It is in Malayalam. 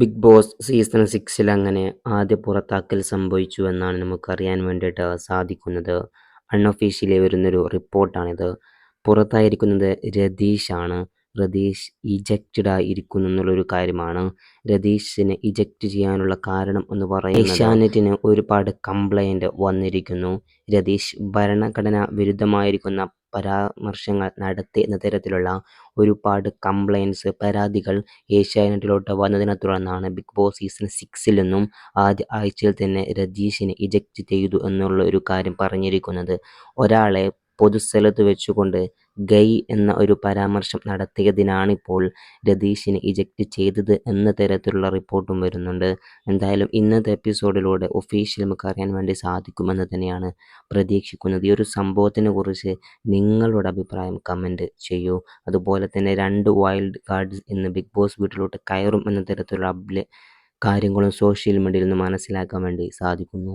ബിഗ് ബോസ് സീസൺ സിക്സിൽ അങ്ങനെ ആദ്യ പുറത്താക്കൽ സംഭവിച്ചു എന്നാണ് നമുക്കറിയാൻ വേണ്ടിയിട്ട് സാധിക്കുന്നത്. അൺഒഫീഷ്യലി വരുന്നൊരു റിപ്പോർട്ടാണിത്. പുറത്തായിരിക്കുന്നത് രതീഷാണ്. രതീഷ് ഇജക്റ്റഡ് ആയിരിക്കുന്നു എന്നുള്ളൊരു കാര്യമാണ്. രതീഷിനെ ഇജക്റ്റ് ചെയ്യാനുള്ള കാരണം എന്ന് പറയുന്നത് ഏഷ്യാനെറ്റിന് ഒരുപാട് കംപ്ലൈന്റ് വന്നിരിക്കുന്നു. രതീഷ് ഭരണഘടനാ വിരുദ്ധമായിരിക്കുന്ന പരാമർശങ്ങൾ നടത്തി എന്ന തരത്തിലുള്ള ഒരുപാട് കംപ്ലൈന്റ്സ് പരാതികൾ ഏഷ്യാനെറ്റിലോട്ട് വന്നതിനെ തുടർന്നാണ് ബിഗ് ബോസ് സീസൺ സിക്സിൽ നിന്നും ആദ്യ ആഴ്ചയിൽ തന്നെ രതീഷിനെ ഇജക്റ്റ് ചെയ്തു എന്നുള്ള ഒരു കാര്യം പറഞ്ഞിരിക്കുന്നത്. ഒരാളെ പൊതുസ്ഥലത്ത് വെച്ചുകൊണ്ട് ഗൈ എന്ന ഒരു പരാമർശം നടത്തിയതിനാണിപ്പോൾ രതീഷിനെ ഇജക്റ്റ് ചെയ്തത് എന്ന തരത്തിലുള്ള റിപ്പോർട്ടും വരുന്നുണ്ട്. എന്തായാലും ഇന്നത്തെ എപ്പിസോഡിലൂടെ ഒഫീഷ്യൽ നമുക്ക് അറിയാൻ വേണ്ടി സാധിക്കുമെന്ന് തന്നെയാണ് പ്രതീക്ഷിക്കുന്നത്. ഈ ഒരു സംഭവത്തിനെ കുറിച്ച് നിങ്ങളുടെ അഭിപ്രായം കമന്റ് ചെയ്യൂ. അതുപോലെ തന്നെ രണ്ട് വൈൽഡ് കാർഡ്സ് ഇന്ന് ബിഗ് ബോസ് വീട്ടിലോട്ട് കയറും എന്ന തരത്തിലുള്ള അപ്ഡേ കാര്യങ്ങളും സോഷ്യൽ മീഡിയയിൽ നിന്ന് മനസ്സിലാക്കാൻ വേണ്ടി സാധിക്കുന്നു.